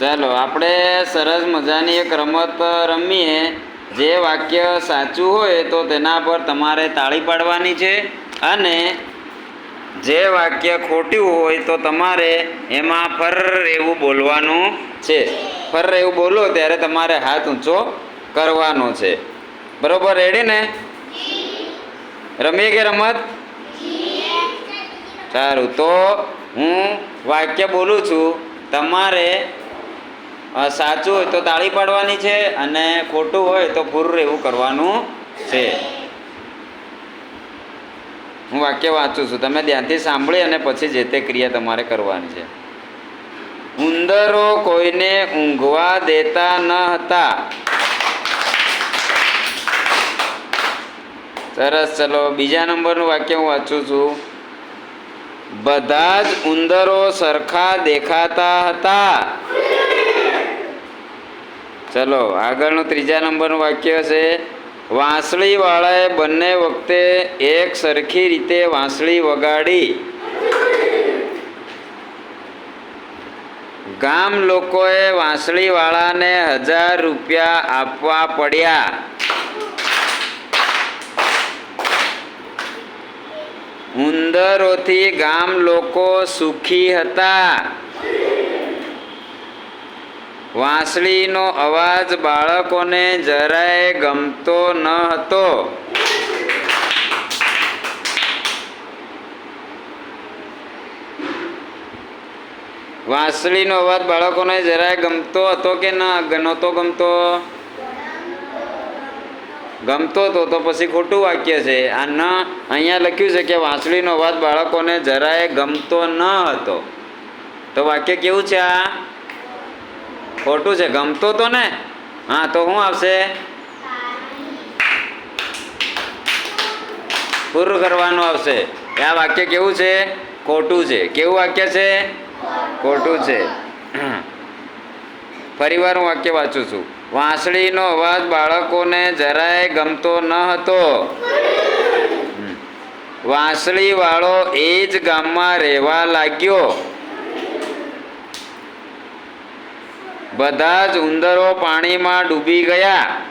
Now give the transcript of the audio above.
ચાલો, આપણે સરસ મજાની એક રમત રમીએ. જે વાક્ય સાચું હોય તો તેના પર તમારે તાળી પાડવાની છે અને જે વાક્ય ખોટું હોય તો તમારે એમાં ફર એવું બોલવાનું છે. ફર એવું બોલો ત્યારે તમારે હાથ ઊંચો કરવાનો છે. બરોબર રેડી ને? રમીએ કે રમત? સારું, તો હું વાક્ય બોલું છું. તમારે સાચું હોય તો તાળી પાડવાની છે અને ખોટું હોય તો પૂરું એવું કરવાનું છે. હું વાક્ય વાંચું છું. તમે ધ્યાનથી સાંભળી અને પછી જે તે ક્રિયા તમારે કરવાની છે. ઉંદરો કોઈને ઊંઘવા દેતા ન હતા. સરસ, ચલો. બીજા નંબરનું વાક્ય હું વાંચું છું. બધા જ ઉંદરો સરખા દેખાતા હતા. ચલો, આગળનું ત્રીજા નંબરનું વાક્ય છે, વાંસળીવાળાએ બંને વખતે એક સરખી રીતે વાંસળી વગાડી. ગામ લોકોએ વાંસળીવાળાને હજાર રૂપિયા આપવા પડ્યા. ઉંદરોથી ગામ લોકો સુખી હતા. વાંસળીનો અવાજ બાળકોને જરાય ગમતો ન હતો. વાંસળીનો અવાજ બાળકોને જરાય ગમતો હતો કે ના નહોતો ગમતો? ગમતો તો તો પછી ખોટું વાક્ય છે. આ ન, અહીંયા લખ્યું છે કે વાંસળીનો અવાજ બાળકોને જરાય ગમતો ન હતો. તો વાક્ય કેવું છે આ? ખોટું છે, ગમતો તો ને? હા, તો શું આવશે? પૂરું કરવાનું આવશે. આ વાક્ય કેવું છે? ખોટું છે. કેવું વાક્ય છે? ખોટું છે. ફરી વાર હું વાક્ય વાંચું છું. વાંસળીનો અવાજ બાળકોને જરાય ગમતો ન હતો. હમ. વાંસળી વાળો એ જ ગામમાં રહેવા લાગ્યો. બધા જ ઉંદરો પાણીમાં ડૂબી ગયા.